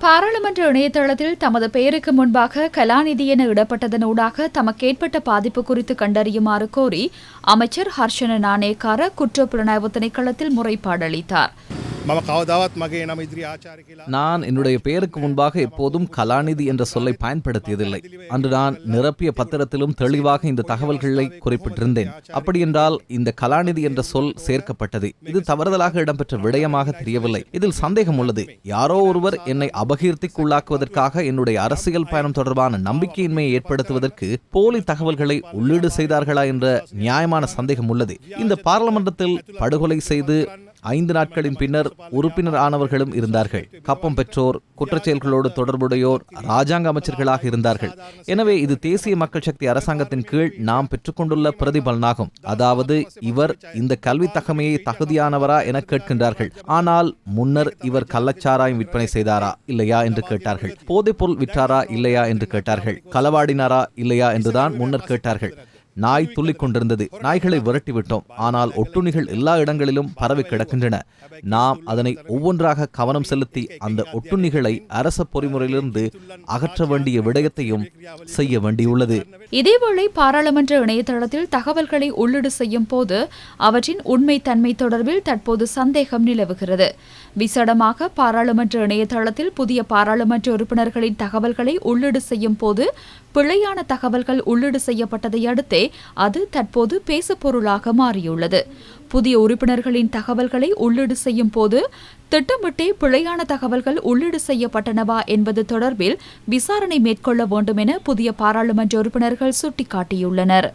பாராளுமன்ற இணையதளத்தில் தமது பெயருக்கு முன்பாக கலாநிதி என இடப்பட்டதனூடாக தமக்கு ஏற்பட்ட பாதிப்பு குறித்து கண்டறியுமாறு கோரி அமைச்சர் ஹர்ஷன நாணேக்கார குற்றப்புலனாய்வு திணைக்களத்தில் முறைப்பாடு அளித்தார். நான் என்னுடைய பெயருக்கு முன்பாக எப்போதும் கலாநிதி என்ற சொல்லை பயன்படுத்தியதில்லை. அன்று நான் நிரப்பிய பத்திரத்திலும் தெளிவாக இந்த தகவல்களை குறிப்பிட்டிருந்தேன். அப்படியென்றால் இந்த கலாநிதி என்ற சொல் சேர்க்கப்பட்டது. இது தவறுதலாக இடம்பெற்ற விடயமாக தெரியவில்லை. இதில் சந்தேகம் உள்ளது. யாரோ ஒருவர் என்னை அபகீர்த்திக்குள்ளாக்குவதற்காக என்னுடைய அரசியல் பயணம் தொடர்பான நம்பிக்கையின்மையை ஏற்படுத்துவதற்கு போலி தகவல்களை உள்ளீடு செய்தார்களா என்ற நியாயமான சந்தேகம் உள்ளது. இந்த பார்லமெண்டத்தில் படுகொலை செய்து ஐந்து நாட்களின் பின்னர் உறுப்பினர் ஆனவர்களும் இருந்தார்கள். கப்பம் பெற்றோர் குற்றச்செயல்களோடு தொடர்புடையோர் ராஜாங்க அமைச்சர்களாக இருந்தார்கள். எனவே இது தேசிய மக்கள் சக்தி அரசாங்கத்தின் கீழ் நாம் பெற்றுக்கொண்டுள்ள பிரதிபலனாகும். அதாவது இவர் இந்த கல்வி தகமையை தகுதியானவரா என கேட்கின்றார்கள். ஆனால் முன்னர் இவர் கள்ளச்சாராயம் விற்பனை செய்தாரா இல்லையா என்று கேட்டார்கள். போதைப்பொருள் விற்றாரா இல்லையா என்று கேட்டார்கள். களவாடினாரா இல்லையா என்றுதான் முன்னர் கேட்டார்கள். நாய் துள்ளிக் கொண்டிருந்தது. நாய்களை விரட்டிவிட்டோம். ஆனால் ஒட்டுண்ணிகள் எல்லா இடங்களிலும் பரவி கிடக்கின்றன. நாம் அதனை ஒவ்வொன்றாக கவனம் செலுத்தி அந்த ஒட்டுண்ணிகளை அரச பொறிமுறையிலிருந்து அகற்ற வேண்டிய விடயத்தையும் செய்ய வேண்டியுள்ளது. இதேவேளை பாராளுமன்ற இணையதளத்தில் தகவல்களை உள்ளீடு செய்யும் போது அவற்றின் உண்மை தன்மை தொடர்பில் தற்போது சந்தேகம் நிலவுகிறது. விசடமாக பாராளுமன்ற இணையதளத்தில் புதிய பாராளுமன்ற உறுப்பினர்களின் தகவல்களை உள்ளீடு செய்யும் போது பிழையான தகவல்கள் உள்ளீடு செய்யப்பட்டதை அடுத்தே அது தற்போது பேசுபொருளாக மாறியுள்ளது. புதிய உறுப்பினர்களின் தகவல்களை உள்ளீடு செய்யும் போது திட்டமிட்டே பிழையான தகவல்கள் உள்ளீடு செய்யப்பட்டனவா என்பது தொடர்பில் விசாரணை மேற்கொள்ள வேண்டும் என புதிய பாராளுமன்ற உறுப்பினர்கள் சுட்டிக்காட்டியுள்ளனர்.